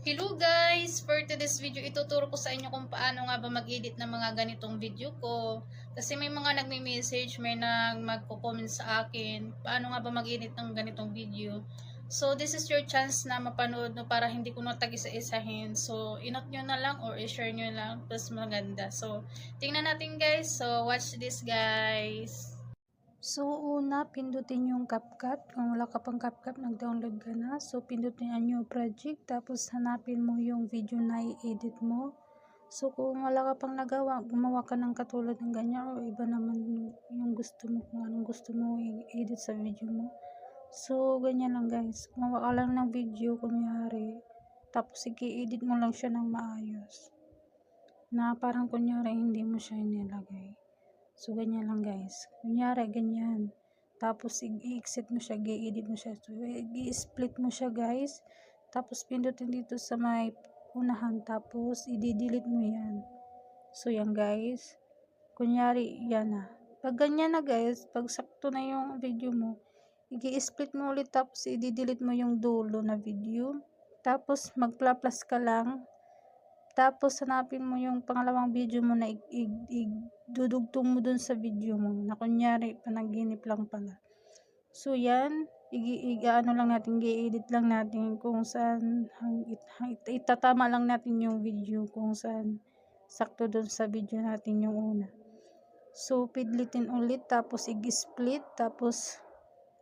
Hello guys! For today's video, ituturo ko sa inyo kung paano nga ba mag-edit ng mga ganitong video ko. Kasi may mga nagme-message, may nag magko-comment sa akin, paano nga ba mag-edit ng ganitong video. So, this is your chance na mapanood no para hindi ko na tag-isa-isahin. So, inot nyo na lang or i-share nyo lang. Plus, maganda. So, tingnan natin guys. So, watch this guys. So, una, pindutin yung CapCut. Kung wala ka pang CapCut, nag-download ka na. So, pindutin ang new project. Tapos, hanapin mo yung video na i-edit mo. So, kung wala ka pang nagawa, gumawa ka ng katulad ng ganyan o iba naman yung gusto mo, kung anong gusto mo i-edit sa video mo. So, ganyan lang guys. Gumawa ka lang ng video, kunyari. Tapos, i-edit mo lang siya ng maayos. Na parang kunyari, hindi mo siya inilagay. So, ganyan lang guys. Kunyari, ganyan. Tapos, i-exit mo siya, i-edit mo siya. So, i-split mo siya guys. Tapos, pindutin dito sa may unahan. Tapos, i-delete mo yan. So, yan guys. Kunyari, yan na. Pag ganyan na guys, pag sakto na yung video mo, i-split mo ulit tapos i-delete mo yung dulo na video. Tapos, mag-plus ka lang. Tapos, hanapin mo yung pangalawang video mo na idudugtong mo dun sa video mo. Na kunyari, panaginip lang pala. So, yan. Iga-ano lang natin, i-edit lang natin kung saan, it, itatama lang natin yung video kung saan sakto dun sa video natin yung una. So, pidlitin ulit, tapos i-split, tapos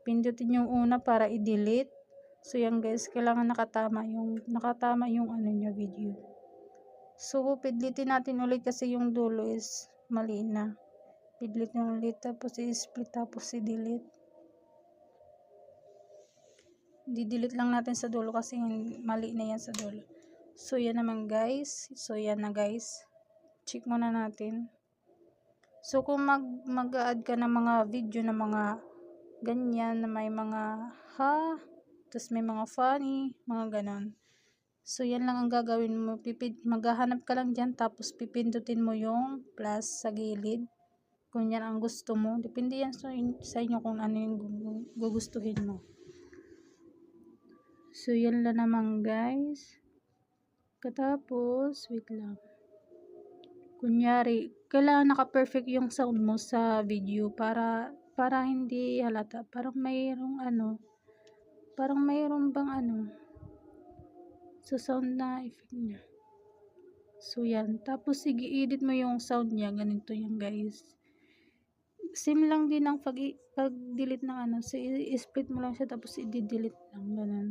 pindutin yung una para i-delete. So, yan guys, kailangan nakatama yung, nakatama yung ano niya video. So, pidlitin natin ulit kasi yung dulo is mali na. Pidlitin ulit, tapos i-split, tapos i-delete. Di-delete lang natin sa dulo kasi mali na yan sa dulo. So, yan naman guys. So, yan na guys. Check muna natin. So, kung mag, mag-add ka ng mga video na mga ganyan, na may mga ha, tapos may mga funny, mga ganon. So, yan lang ang gagawin mo. Pipid, maghahanap ka lang dyan, tapos pipindutin mo yung plus sa gilid. Kung yan ang gusto mo. Depende yan sa, sa inyo kung ano yung gugustuhin mo. So, yan lang naman guys. Katapos, wait lang. Kunyari, kailangan naka-perfect yung sound mo sa video para para hindi halata. Parang mayroong ano, parang mayroong bang ano, sa sound na effect niya. So, yan. Tapos, i-edit mo yung sound niya. Ganito yan, guys. Same lang din ang pag-delete ng ano. So, i-split mo lang siya, tapos i-delete lang. Ganun.